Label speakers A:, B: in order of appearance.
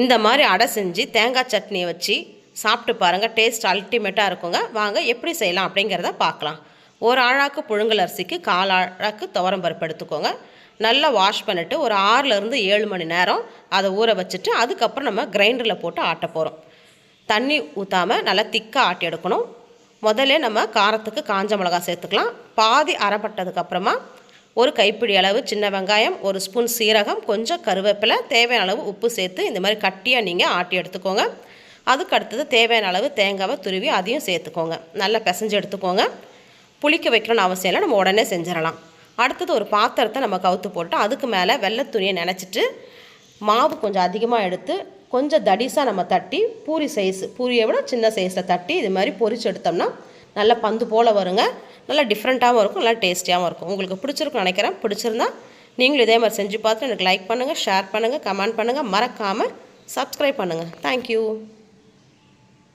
A: இந்த மாதிரி அடை செஞ்சு தேங்காய் சட்னியை வச்சு சாப்பிட்டு பாருங்கள் டேஸ்ட் அல்டிமேட்டாக இருக்குங்க. வாங்க எப்படி செய்யலாம் அப்படிங்கிறத பார்க்கலாம். ஒரு ஆழாக்கு புழுங்கல் அரிசிக்கு கால் ஆழாக்கு துவரம் பருப்பு எடுத்துக்கோங்க. நல்லா வாஷ் பண்ணிவிட்டு ஒரு ஆறுலேருந்து ஏழு மணி நேரம் அதை ஊற வச்சுட்டு அதுக்கப்புறம் நம்ம கிரைண்டரில் போட்டு ஆட்ட போகிறோம் தண்ணி ஊற்றாமல் நல்லா திக்காக ஆட்டி எடுக்கணும். முதல்ல நம்ம காரத்துக்கு காஞ்ச மிளகா சேர்த்துக்கலாம். பாதி அரைப்பட்டதுக்கப்புறமா ஒரு கைப்பிடி அளவு சின்ன வெங்காயம் ஒரு ஸ்பூன் சீரகம் கொஞ்சம் கருவேப்பிலை தேவையான அளவு உப்பு சேர்த்து இந்த மாதிரி கட்டியாக நீங்கள் ஆட்டி எடுத்துக்கோங்க. அதுக்கு அடுத்தது தேவையான அளவு தேங்காவை துருவி அதையும் சேர்த்துக்கோங்க. நல்லா பிசைஞ்சு எடுத்துக்கோங்க. புளிக்க வைக்கணும்னு அவசியம் இல்லை நம்ம உடனே செஞ்சிடலாம். அடுத்தது ஒரு பாத்திரத்தை நம்ம கவுத்து போட்டு அதுக்கு மேலே வெள்ளை துணியை நினச்சிட்டு மாவு கொஞ்சம் அதிகமாக எடுத்து கொஞ்சம் தடிசாக நம்ம தட்டி பூரி சைஸ் பூரியை விட சின்ன சைஸில் தட்டி இது மாதிரி பொரிச்சு எடுத்தோம்னா நல்ல பந்து போல் வருங்க. நல்லா டிஃப்ரெண்ட்டாகவும் இருக்கும் நல்லா டேஸ்டியாகவும் இருக்கும். உங்களுக்கு பிடிச்சிருக்குன்னு நினைக்கிறேன். பிடிச்சிருந்தா நீங்களும் இதே மாதிரி செஞ்சு பார்த்து எனக்கு லைக் பண்ணுங்கள் ஷேர் பண்ணுங்கள் கமெண்ட் பண்ணுங்கள் மறக்காமல் சப்ஸ்கிரைப் பண்ணுங்கள் தேங்க்யூ